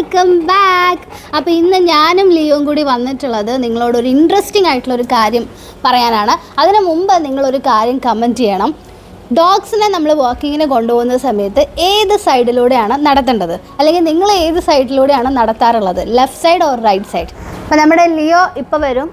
Welcome back. അപ്പോൾ ഇന്ന് ഞാനും ലിയോയും കൂടി വന്നിട്ടുള്ളത് നിങ്ങളോട് ഒരു ഇൻട്രസ്റ്റിംഗ് ആയിട്ടുള്ള ഒരു കാര്യം പറയാനാണ്. അതിന് മുമ്പ് നിങ്ങളൊരു കാര്യം കമന്റ് ചെയ്യണം. ഡോഗ്സിനെ നമ്മൾ വാക്കിങ്ങിന് കൊണ്ടുപോകുന്ന സമയത്ത് ഏത് സൈഡിലൂടെയാണ് നടത്തേണ്ടത്? അല്ലെങ്കിൽ നിങ്ങൾ ഏത് സൈഡിലൂടെയാണ് നടത്താറുള്ളത്? Left side or right side അപ്പോൾ നമ്മുടെ ലിയോ ഇപ്പോൾ വരും.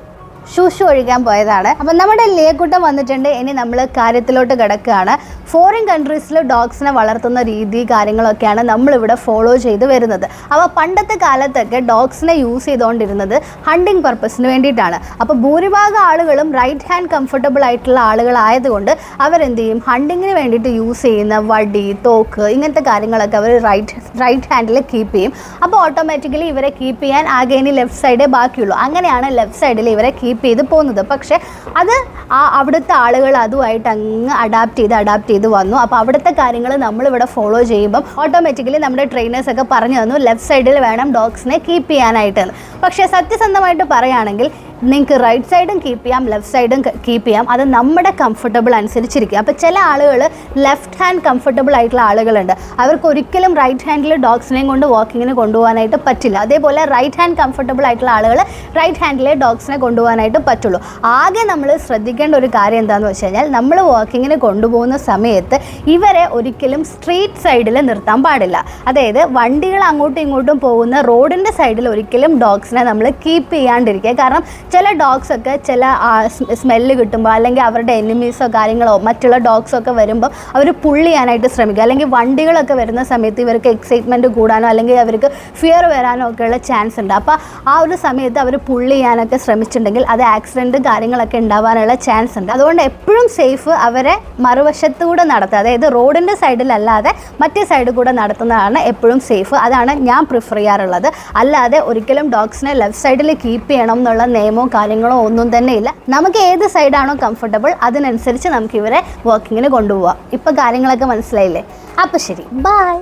ഷൂഷു ഒഴിക്കാൻ പോയതാണ്. അപ്പം നമ്മുടെ ലേക്കൂട്ടം വന്നിട്ടുണ്ട്. ഇനി നമ്മൾ കാര്യത്തിലോട്ട് കിടക്കുകയാണ്. ഫോറിൻ കൺട്രീസിൽ ഡോഗ്സിനെ വളർത്തുന്ന രീതി കാര്യങ്ങളൊക്കെയാണ് നമ്മളിവിടെ ഫോളോ ചെയ്ത് വരുന്നത്. അപ്പോൾ പണ്ടത്തെ കാലത്തൊക്കെ ഡോഗ്സിനെ യൂസ് ചെയ്തുകൊണ്ടിരുന്നത് ഹണ്ടിങ് പർപ്പസിന് വേണ്ടിയിട്ടാണ്. അപ്പോൾ ഭൂരിഭാഗം ആളുകളും റൈറ്റ് ഹാൻഡ് കംഫർട്ടബിൾ ആയിട്ടുള്ള ആളുകളായതുകൊണ്ട് അവരെന്ത് ചെയ്യും ഹണ്ടിങ്ങിന് വേണ്ടിയിട്ട് യൂസ് ചെയ്യുന്ന വടി തോക്ക് ഇങ്ങനത്തെ കാര്യങ്ങളൊക്കെ അവർ റൈറ്റ് റൈറ്റ് ഹാൻഡിൽ കീപ്പ് ചെയ്യും. അപ്പോൾ ഓട്ടോമാറ്റിക്കലി ഇവരെ കീപ്പ് ചെയ്യാൻ ആകെ ഇനി ലെഫ്റ്റ് സൈഡേ ബാക്കിയുള്ളൂ. അങ്ങനെയാണ് ലെഫ്റ്റ് സൈഡിൽ ഇവരെ കീപ്പ് ചെയ്ത് പോകുന്നത് പക്ഷേ അത് ആ അവിടുത്തെ ആളുകൾ അതുമായിട്ട് അങ്ങ് അഡാപ്റ്റ് ചെയ്ത് അഡാപ്റ്റ് ചെയ്ത് വന്നു. അപ്പോൾ അവിടുത്തെ കാര്യങ്ങൾ നമ്മളിവിടെ ഫോളോ ചെയ്യുമ്പം ഓട്ടോമാറ്റിക്കലി നമ്മുടെ ട്രെയിനേഴ്സ് ഒക്കെ പറഞ്ഞു തന്നു ലെഫ്റ്റ് സൈഡിൽ വേണം ഡോഗ്സിനെ കീപ്പ് ചെയ്യാനായിട്ട് പക്ഷേ സത്യസന്ധമായിട്ട് പറയുകയാണെങ്കിൽ നിങ്ങൾക്ക് റൈറ്റ് സൈഡും കീപ്പ് ചെയ്യാം ലെഫ്റ്റ് സൈഡും കീപ്പ് ചെയ്യാം. അത് നമ്മുടെ കംഫർട്ടബിൾ അനുസരിച്ചിരിക്കും. അപ്പോൾ ചില ആളുകൾ ലെഫ്റ്റ് ഹാൻഡ് കംഫർട്ടബിൾ ആയിട്ടുള്ള ആളുകളുണ്ട്. അവർക്ക് ഒരിക്കലും റൈറ്റ് ഹാൻഡിൽ ഡോഗ്സിനെയും കൊണ്ട് വാക്കിങ്ങിന് കൊണ്ടുപോകാനായിട്ട് പറ്റില്ല. അതേപോലെ റൈറ്റ് ഹാൻഡ് കംഫർട്ടബിൾ ആയിട്ടുള്ള ആളുകൾ റൈറ്റ് ഹാൻഡിലെ ഡോഗ്സിനെ കൊണ്ടുപോകാനായിട്ട് പറ്റുള്ളൂ. ആകെ നമ്മൾ ശ്രദ്ധിക്കേണ്ട ഒരു കാര്യം എന്താണെന്ന് വെച്ച് കഴിഞ്ഞാൽ നമ്മൾ വാക്കിങ്ങിന് കൊണ്ടുപോകുന്ന സമയത്ത് ഇവരെ ഒരിക്കലും സ്ട്രീറ്റ് സൈഡിൽ നിർത്താൻ പാടില്ല. അതായത് വണ്ടികൾ അങ്ങോട്ടും ഇങ്ങോട്ടും പോകുന്ന റോഡിന്റെ സൈഡിൽ ഒരിക്കലും ഡോഗ്സിനെ നമ്മൾ കീപ്പ് ചെയ്യാണ്ടിരിക്കുക. കാരണം ചില ഡോഗ്സ് ഒക്കെ ചില സ്മെല്ല് കിട്ടുമ്പോൾ അല്ലെങ്കിൽ അവരുടെ എനിമീസോ കാര്യങ്ങളോ മറ്റുള്ള ഡോഗ്സോ ഒക്കെ വരുമ്പോൾ അവർ പുള്ളിയാനായിട്ട് ശ്രമിക്കുക അല്ലെങ്കിൽ വണ്ടികളൊക്കെ വരുന്ന സമയത്ത് ഇവർക്ക് എക്സൈറ്റ്മെന്റ് കൂടാനോ അല്ലെങ്കിൽ അവർക്ക് ഫിയർ വരാനോ ഒക്കെയുള്ള ചാൻസ് ഉണ്ട്. അപ്പോൾ ആ ഒരു സമയത്ത് അവർ പുള്ളിയാനൊക്കെ ചെയ്യാനൊക്കെ ശ്രമിച്ചിട്ടുണ്ടെങ്കിൽ അത് ആക്സിഡന്റ് കാര്യങ്ങളൊക്കെ ഉണ്ടാവാനുള്ള ചാൻസ് ഉണ്ട്. അതുകൊണ്ട് എപ്പോഴും സേഫ് അവരെ മറുവശത്തൂടെ നടത്തുക. അതായത് റോഡിന്റെ സൈഡിലല്ലാതെ മറ്റേ സൈഡിൽ കൂടെ നടത്തുന്നതാണ് എപ്പോഴും സേഫ് അതാണ് ഞാൻ പ്രിഫർ ചെയ്യാറുള്ളത്. അല്ലാതെ ഒരിക്കലും ഡോഗ്സിനെ ലെഫ്റ്റ് സൈഡിൽ കീപ്പ് ചെയ്യണം എന്നുള്ള നിയമമോ കാര്യങ്ങളോ ഒന്നും തന്നെ ഇല്ല. നമുക്ക് ഏത് സൈഡാണോ കംഫർട്ടബിൾ അതിനനുസരിച്ച് നമുക്ക് ഇവരെ വർക്കിങ്ങിന് കൊണ്ടുപോകാം ഇപ്പോൾ കാര്യങ്ങളൊക്കെ മനസ്സിലായില്ലേ? അപ്പോൾ ശരി. ബൈ